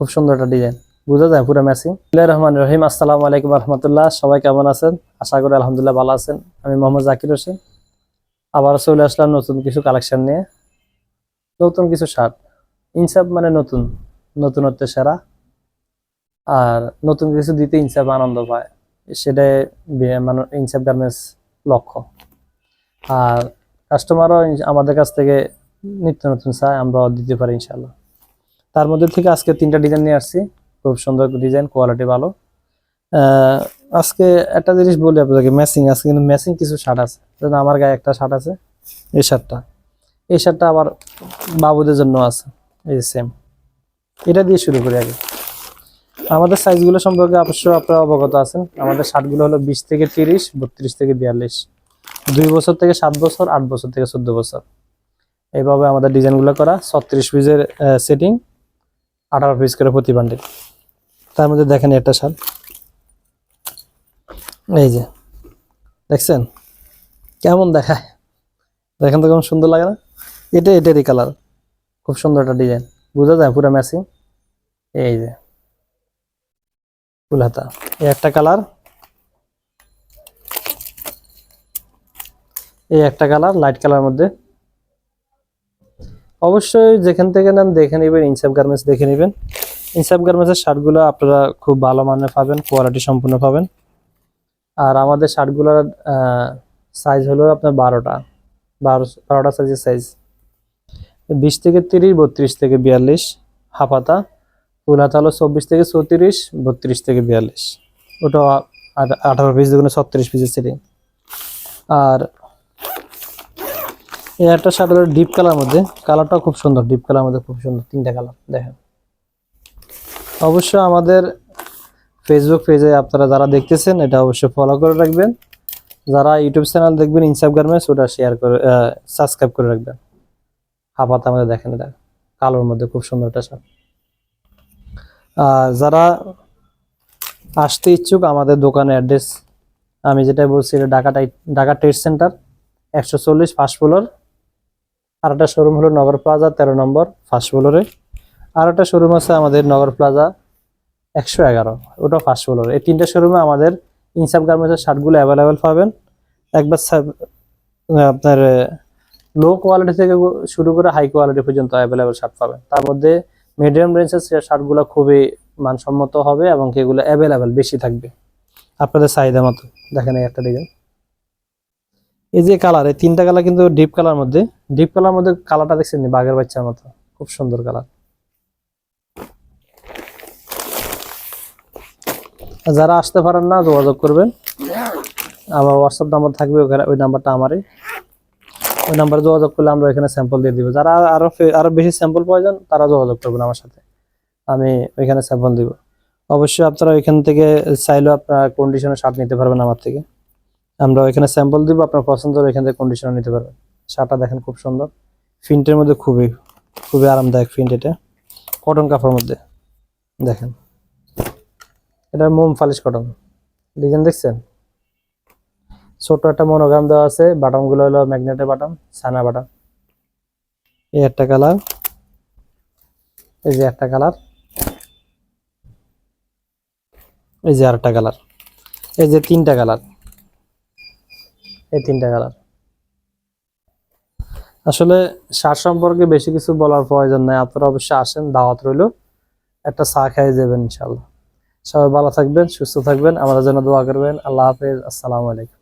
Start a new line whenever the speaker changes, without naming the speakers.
খুব সুন্দর একটা ডিজাইন বুঝা যায় পুরো ম্যাচিং রহমান রহিম। আসসালামু আলাইকুম রহমতুল্লাহ। সবাই কেমন আছেন? আশা করি আলহামদুলিল্লাহ ভালো আছেন। আমি মোহাম্মদ জাকির হোসেন। আবার চলে আসলাম নতুন কিছু কালেকশন নিয়ে। নতুন কিছু শার্ট ইনসাফ মানে নতুন। নতুনত্বের সেরা। আর নতুন কিছু দিতে ইনসাফ আনন্দ পায়। সেটাই মানে ইনসাফ গার্মেন্টস লক্ষ্য। আর কাস্টমারও আমাদের কাছ থেকে নিত্য নতুন চায় আমরাও দিতে পারি ইনশাল্লাহ তার মধ্যে থেকে আজকে তিনটা ডিজাইন নিয়ে আসছি। খুব সুন্দর ডিজাইন কোয়ালিটি ভালো। আজকে একটা জিনিস বলি আপনাদেরকে ম্যাচিং আজকে কিন্তু ম্যাচিং কিছু শার্ট আছে। যেমন আমার গায়ে একটা শার্ট আছে, এই শার্টটা এই শার্টটা আবার বাবুদের জন্য আছে, এই সেম এটা দিয়ে শুরু করি আগে। আমাদের সাইজগুলো সম্পর্কে অবশ্য আপনারা অবগত আছেন। আমাদের শার্টগুলো হলো বিশ থেকে তিরিশ, বত্রিশ থেকে বিয়াল্লিশ। দুই বছর থেকে সাত বছর, আট বছর থেকে চোদ্দ বছর। এইভাবে আমাদের ডিজাইনগুলো করা, ছত্রিশ পিসের সেটিং আঠারো পিস করে প্রতি বান্ডিল তার মধ্যে দেখেন একটা শাল। এই যে, দেখছেন? কেমন দেখায়? দেখেন তো কেমন সুন্দর লাগে না? এটা এটারই কালার খুব সুন্দর একটা ডিজাইন বোঝা যায় পুরো ম্যাচিং এই যে, ফুল হাতা। এই একটা কালার এই একটা কালার লাইট কালার মধ্যে। অবশ্যই যেখান থেকে নেন দেখে নেবেন, ইনসাফ গার্মেন্টস দেখে নেবেন। ইনসাফ গার্মেন্টসের শার্টগুলো আপনারা খুব ভালো মানের পাবেন কোয়ালিটি সম্পূর্ণ পাবেন। আর আমাদের শার্টগুলোর সাইজ হলো আপনার বারোটা। বারো, বারোটা সাইজের সাইজ বিশ থেকে তিরিশ, বত্রিশ থেকে বিয়াল্লিশ, হাফাতা। ফুল হাতা হলো চব্বিশ থেকে চৌত্রিশ, বত্রিশ থেকে বিয়াল্লিশ। ওটা আঠারো পিস দেখুন, ছত্রিশ পিসের সেটিং আর একটা শার্ট হলো ডিপ কালার মধ্যে। কালারটা খুব সুন্দর ডিপ কালার মধ্যে খুব সুন্দর, তিনটা কালার দেখেন। অবশ্যই আমাদের ফেসবুক পেজে আপনারা যারা দেখতেছেন, এটা অবশ্যই ফলো করে রাখবেন। যারা ইউটিউব চ্যানেল দেখবেন ইনসাফ গার্মেন্টস ওটা শেয়ার করে সাবস্ক্রাইব করে রাখবেন। হাফাতে আমাদের দেখেন এটা, কালোর মধ্যে খুব সুন্দর শার্ট। আর যারা আসতে ইচ্ছুক, আমাদের দোকানের অ্যাড্রেস আমি যেটা বলছি, এটা ঢাকা ঢাকা ট্রেড সেন্টার একশো চল্লিশ ফার্স্ট ফ্লোর আর একটা শোরুম হলো নগর প্লাজা তেরো নম্বর ফার্স্ট ফ্লোরে আর একটা শোরুম আছে আমাদের নগর প্লাজা একশো এগারো, ওটা ফার্স্ট ফ্লোর এই তিনটা শোরুমে আমাদের ইনসাফ গার্মেন্টসের শার্টগুলো অ্যাভেলেবেল পাবেন। একবার আপনার লো কোয়ালিটি থেকে শুরু করে হাই কোয়ালিটি পর্যন্ত অ্যাভেলেবেল শার্ট পাবেন। তার মধ্যে মিডিয়াম রেঞ্জের শার্টগুলো খুবই মানসম্মত হবে এবং এগুলো অ্যাভেলেবেল বেশি থাকবে। আপনাদের চাহিদা মতো। দেখেন এই একটা ডিজাইন এই যে কালার এই তিনটা কালার কিন্তু ডিপ কালার মধ্যে। ডিপ কালার মধ্যে কালারটা দেখছেন বাঘের বাচ্চার মতো। খুব সুন্দর কালার যারা আসতে পারেন না, যোগাযোগ করবেন। আমার হোয়াটসঅ্যাপ নাম্বার থাকবে ওখানে, ওই নাম্বারটা আমারই। ওই নাম্বারে যোগাযোগ করলে আমরা এখানে স্যাম্পল দিয়ে দিব। যারা আরও ফে- আরও বেশি স্যাম্পল প্রয়োজন তারা যোগাযোগ করবেন আমার সাথে। আমি ওইখানে স্যাম্পল দিব। অবশ্যই আপনারা ওইখান থেকে চাইলেও আপনারা কন্ডিশনে শার্ট নিতে পারবেন আমার থেকে। আমরা ওইখানে স্যাম্পল দিব, আপনার পছন্দ হলে ওইখান থেকে কন্ডিশনে নিতে পারবেন। শার্টটা দেখেন খুব সুন্দর। ফিন্টের মধ্যে খুবই খুবই আরামদায়ক ফিন্ট এটা। কটন কাপড়ের মধ্যে, দেখেন। এটা মোম ফালিশ কটন ডিজাইন দেখছেন? ছোট একটা মনোগ্রাম দেওয়া আছে বাটনগুলো হলো ম্যাগনেটের বাটন সানা বাটন এই একটা কালার এই যে একটা কালার এই যে আরেকটা কালার এই যে তিনটা কালার এই তিনটা কালার আসলে সার সম্পর্কে বেশি কিছু বলার প্রয়োজন নাই, আপনারা অবশ্যই আসেন, দাওয়াত রইল। একটা চা খাই যাবেন ইনশাল্লাহ সবাই ভালো থাকবেন, সুস্থ থাকবেন আমাদের জন্য দোয়া করবেন। আল্লাহ হাফেজ, আসসালামু আলাইকুম।